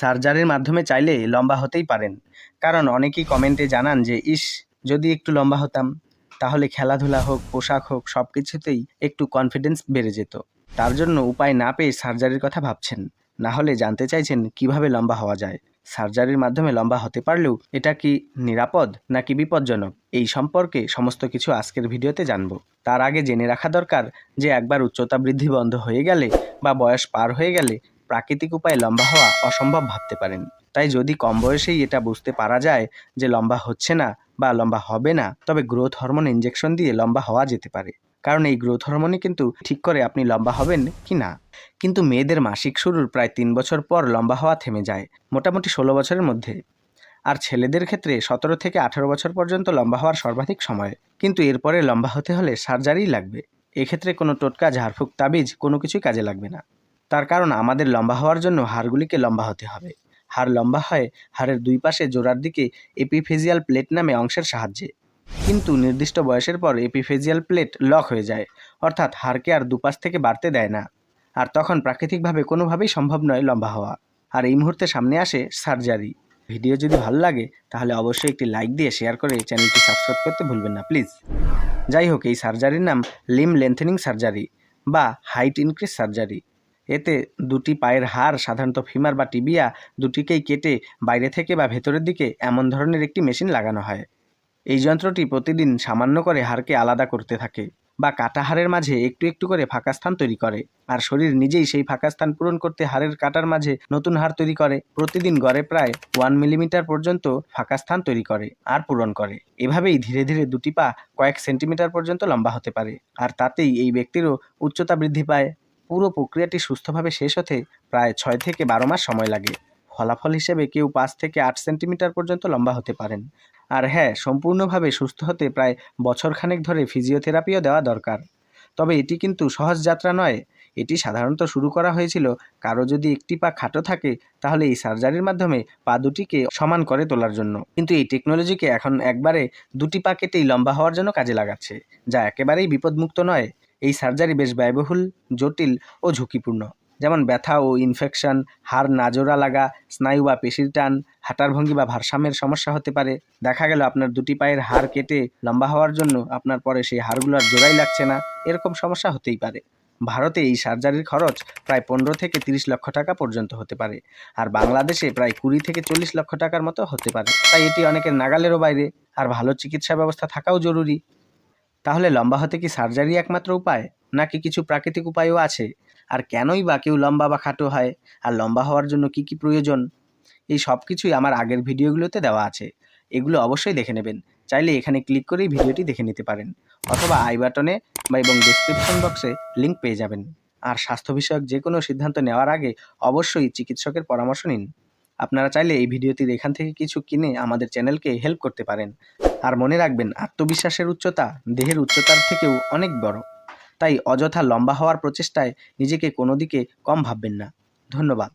সার্জারির মাধ্যমে চাইলে লম্বা হতেই পারেন। কারণ অনেকেই কমেন্টে জানান যে, ইস, যদি একটু লম্বা হতাম, তাহলে খেলাধুলা হোক, পোশাক হোক সব কিছুতেই একটু কনফিডেন্স বেড়ে যেত। তার জন্য উপায় না পেয়ে সার্জারির কথা ভাবছেন। না হলে জানতে চাইছেন কীভাবে লম্বা হওয়া যায়। সার্জারির মাধ্যমে লম্বা হতে পারলেও এটা কি নিরাপদ নাকি বিপজ্জনক? এই সম্পর্কে সমস্ত কিছু আজকের ভিডিওতে জানব। তার আগে জেনে রাখা দরকার যে, একবার উচ্চতা বৃদ্ধি বন্ধ হয়ে গেলে বা বয়স পার হয়ে গেলে প্রাকৃতিক উপায়ে লম্বা হওয়া অসম্ভব ভাবতে পারেন। তাই যদি কম বয়সেই এটা বুঝতে পারা যায় যে লম্বা হচ্ছে না বা লম্বা হবে না, তবে গ্রোথ হরমোন ইঞ্জেকশন দিয়ে লম্বা হওয়া যেতে পারে। কারণ এই গ্রোথ হরমোনই কিন্তু ঠিক করে আপনি লম্বা হবেন কি না। কিন্তু মেয়েদের মাসিক শুরুর প্রায় তিন বছর পর লম্বা হওয়া থেমে যায়, মোটামুটি ষোলো বছরের মধ্যে। আর ছেলেদের ক্ষেত্রে সতেরো থেকে আঠারো বছর পর্যন্ত লম্বা হওয়ার সর্বাধিক সময়। কিন্তু এরপরে লম্বা হতে হলে সার্জারিই লাগবে। এক্ষেত্রে কোনো টোটকা, ঝাড়ফুঁক, তাবিজ কোনো কিছুই কাজে লাগবে না। তার কারণ আমাদের লম্বা হওয়ার জন্য হাড়গুলিকে লম্বা হতে হবে। হাড় লম্বা হয়, হাড়ের দুই পাশে জোড়ার দিকে এপিফেজিয়াল প্লেট নামে অংশের সাহায্যে। কিন্তু নির্দিষ্ট বয়সের পর এপিফেজিয়াল প্লেট লক হয়ে যায়, অর্থাৎ হাড়কে আর দুপাশ থেকে বাড়তে দেয় না। আর তখন প্রাকৃতিকভাবে কোনোভাবেই সম্ভব নয় লম্বা হওয়া। আর এই মুহূর্তে সামনে আসে সার্জারি। ভিডিও যদি ভালো লাগে, তাহলে অবশ্যই একটি লাইক দিয়ে শেয়ার করে চ্যানেলটি সাবস্ক্রাইব করতে ভুলবেন না, প্লিজ। যাই হোক, এই সার্জারির নাম লিম লেন্থেনিং সার্জারি বা হাইট ইনক্রিজ সার্জারি। এতে দুটি পায়ের হাড়, সাধারণত ফিমার বা টিবিয়া, দুটিকেই কেটে বাইরে থেকে বা ভেতরের দিকে এমন ধরনের একটি মেশিন লাগানো হয়। এই যন্ত্রটি প্রতিদিন সামান্য করে হাড়কে আলাদা করতে থাকে বা কাটা হাড়ের মাঝে একটু একটু করে ফাঁকা স্থান তৈরি করে আর শরীর নিজেই সেই ফাঁকা স্থান পূরণ করতে হাড়ের কাটার মাঝে নতুন হাড় তৈরি করে। প্রতিদিন গড়ে প্রায় ওয়ান মিলিমিটার পর্যন্ত ফাঁকা স্থান তৈরি করে আর পূরণ করে। এভাবেই ধীরে ধীরে দুটি পা কয়েক সেন্টিমিটার পর্যন্ত লম্বা হতে পারে আর তাতেই এই ব্যক্তিরও উচ্চতা বৃদ্ধি পায়। পুরো প্রক্রিয়াটি সুস্থভাবে শেষ হতে প্রায় ছয় থেকে বারো মাস সময় লাগে। ফলাফল হিসেবে কেউ পাঁচ থেকে আট সেন্টিমিটার পর্যন্ত লম্বা হতে পারেন। আর হ্যাঁ সম্পূর্ণভাবে সুস্থ হতে প্রায় বছরখানেক ধরে ফিজিওথেরাপিও দেওয়া দরকার। তবে এটি কিন্তু সহজ যাত্রা নয়। এটি সাধারণত শুরু করা হয়েছিল কারও যদি একটি পা খাটো থাকে, তাহলে এই সার্জারির মাধ্যমে পা দুটিকে সমান করে তোলার জন্য। কিন্তু এই টেকনোলজিকে এখন একবারে দুটি পা কেটেই লম্বা হওয়ার জন্য কাজে লাগাচ্ছে, যা একেবারেই বিপদমুক্ত নয়। এই সার্জারি বেশ ব্যয়বহুল, জটিল ও ঝুঁকিপূর্ণ। যেমন ব্যথা ও ইনফেকশন হাড় নাজোড়া লাগা, স্নায়ু বা পেশির টান, হাঁটার ভঙ্গি বা ভারসাম্যের সমস্যা হতে পারে। দেখা গেল আপনার দুটি পায়ের হাড় কেটে লম্বা হওয়ার জন্য আপনার পরে সেই হাড়গুলো আর জোড়াই লাগছে না। এরকম সমস্যা হতেই পারে। ভারতে এই সার্জারির খরচ প্রায় পনেরো থেকে তিরিশ লক্ষ টাকা পর্যন্ত হতে পারে। আর বাংলাদেশে প্রায় কুড়ি থেকে চল্লিশ লক্ষ টাকার মতো হতে পারে। তাই এটি অনেকের নাগালেরও বাইরে। আর ভালো চিকিৎসা ব্যবস্থা থাকাও জরুরি। তাহলে লম্বা হতে কি সার্জারি একমাত্র উপায়? নাকি কিছু প্রাকৃতিক উপায়ও আছে? আর কেনই বা কেউ লম্বা বা খাটো হয়? আর লম্বা হওয়ার জন্য কি কি প্রয়োজন? এই সব কিছুই আমার আগের ভিডিওগুলোতে দেওয়া আছে। এগুলো অবশ্যই দেখে নেবেন। চাইলে এখানে ক্লিক করেই ভিডিওটি দেখে নিতে পারেন। অথবা আই বাটনে বা এবং ডিসক্রিপশন বক্সে লিঙ্ক পেয়ে যাবেন। আর স্বাস্থ্য বিষয়ক যে কোনো সিদ্ধান্ত নেওয়ার আগে অবশ্যই চিকিৎসকের পরামর্শ নিন। আপনারা চাইলে এই ভিডিওটির এখান থেকে কিছু কিনে আমাদের চ্যানেলকে হেল্প করতে পারেন। আর মনে রাখবেন, আত্মবিশ্বাসের উচ্চতা দেহের উচ্চতার থেকেও অনেক বড়। তাই অযথা লম্বা হওয়ার প্রচেষ্টায় নিজেকে কোনো দিকে কম ভাববেন না। ধন্যবাদ।